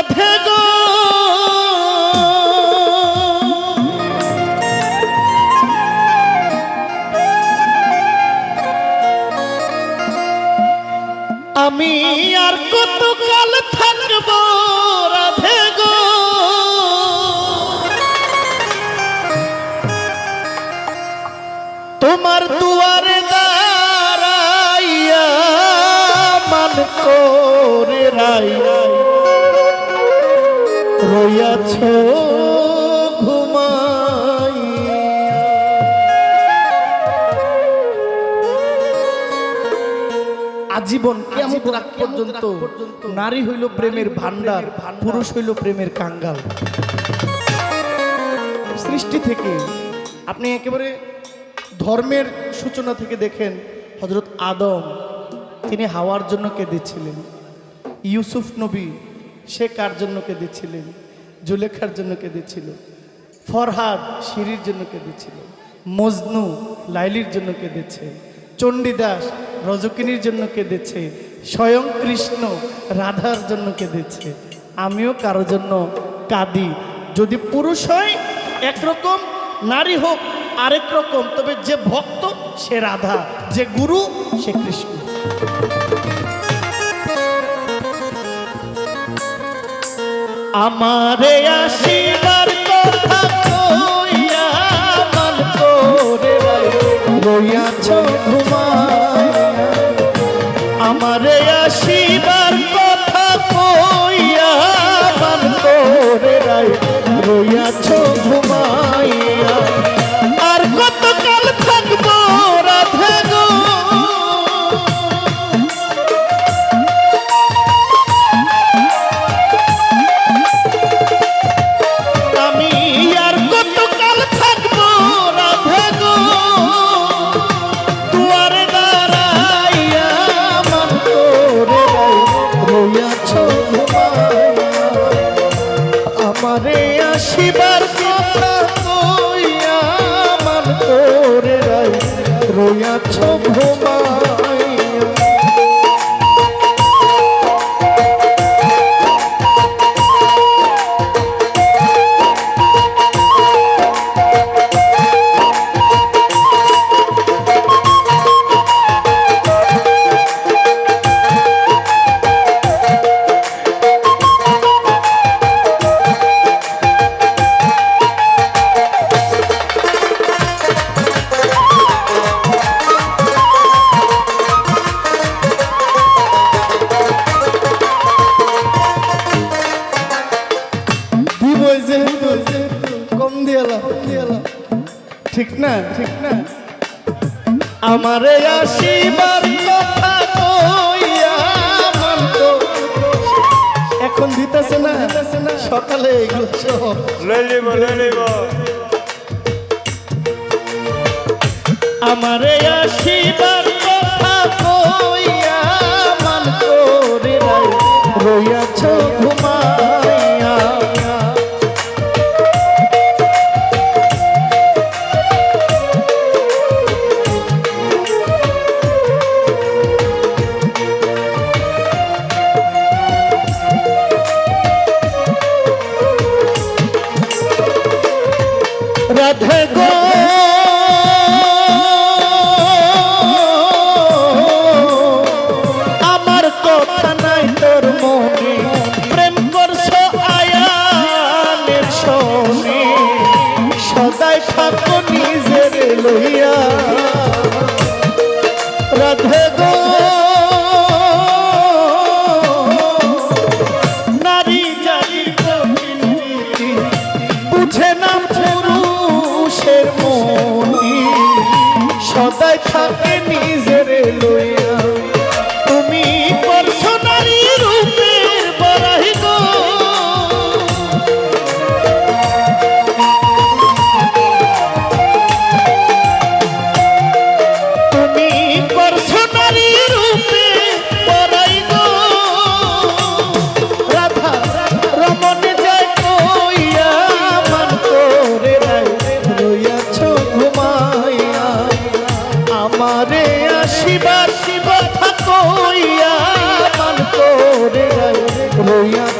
রাধে গো আমি আর কত কাল থাকব রাধে গো। তোমার দুয়ারে দাঁড়াইয়া মান করে রাই ঘুমাইয়া। আজীবন কেমন পর্যন্ত নারী হইল প্রেমের ভান্ডার পুরুষ হইল প্রেমের কাঙ্গাল। সৃষ্টি থেকে আপনি একেবারে ধর্মের সূচনা থেকে দেখেন হজরত আদম তিনি হাওয়ার জন্য কেঁদেছিলেন। ইউসুফ নবী সে কার জন্য কেঁদেছিলেন? জুলেখার জন্য কেঁদেছিল, ফরহাদ সিঁড়ির জন্য কেঁদেছিল, মজনু লাইলির জন্য কেঁদেছে, চণ্ডীদাস রজকিনীর জন্য কেঁদেছে, স্বয়ং কৃষ্ণ রাধার জন্য কেঁদেছে, আমিও কারও জন্য কাঁদি। যদি পুরুষ হয়, একরকম, নারী হোক, আরেক রকম, তবে যে ভক্ত সে রাধা, যে গুরু সে কৃষ্ণ। আমারে আসিবার কথা কইয়া মন করে রইয়াছ আমারে আসিবার কথা কইয়া মন করে রইয়াছ ঘুমাইয়া। ঠিক না ঠিক না। আমারে আসিবার কথা কইয়া মন তো এখন দিতেছে না সকালে এগুলো সব। লইলিব লইলিব আমারে আসিবার কথা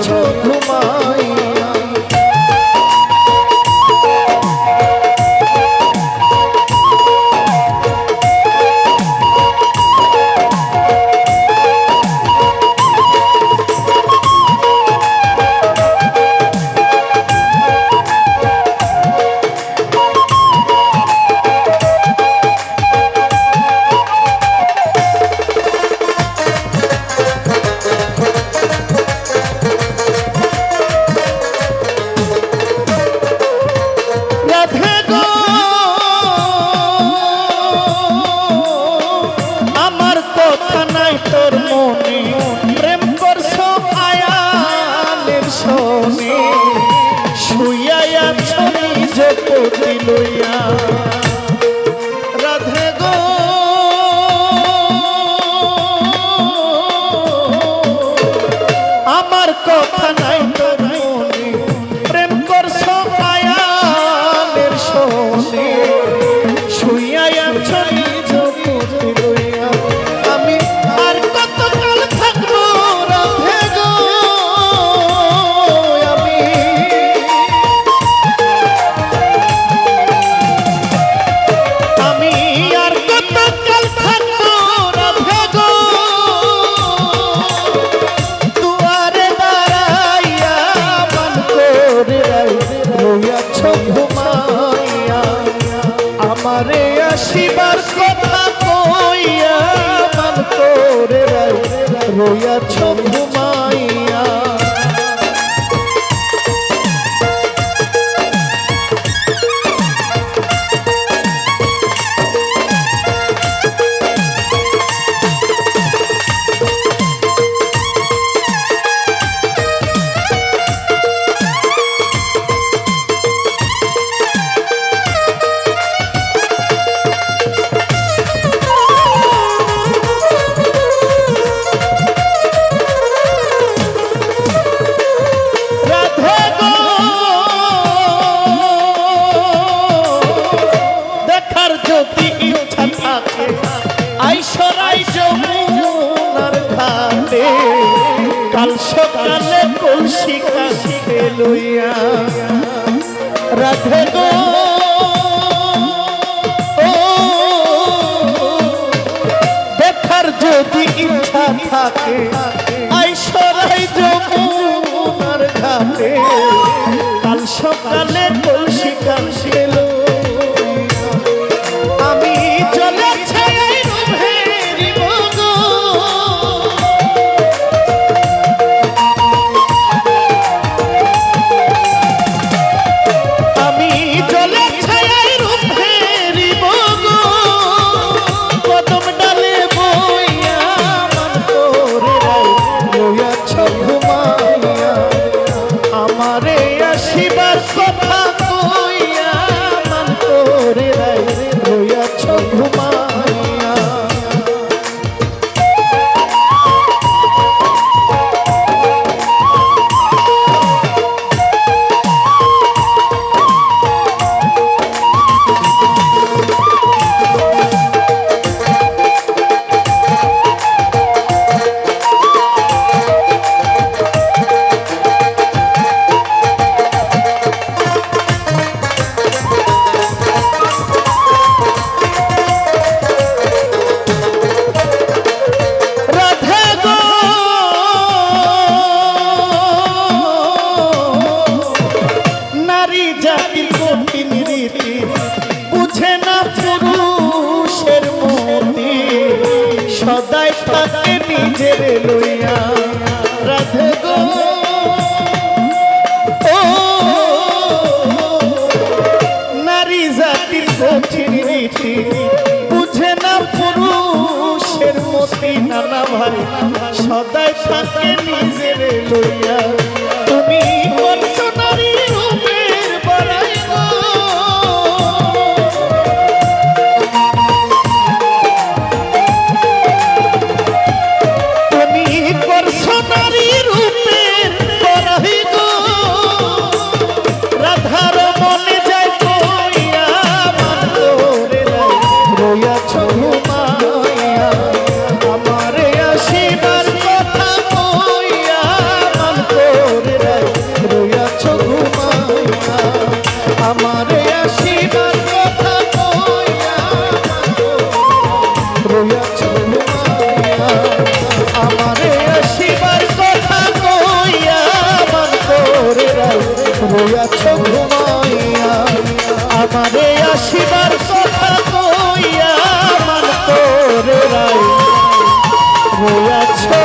ঘরে আসিবার কথা কইয়া মান তোরে রইয়াছ ঘুমা রাধে গো। দেখার যদি ইচ্ছা থাকে আইসরাই যমুনার কাল সকালে কলসি কাল সাথে নিজের লইয়া আছো ঘুমাইয়া। আমারে আসিবার কথা কইয়া আমার তোরে রাই আছো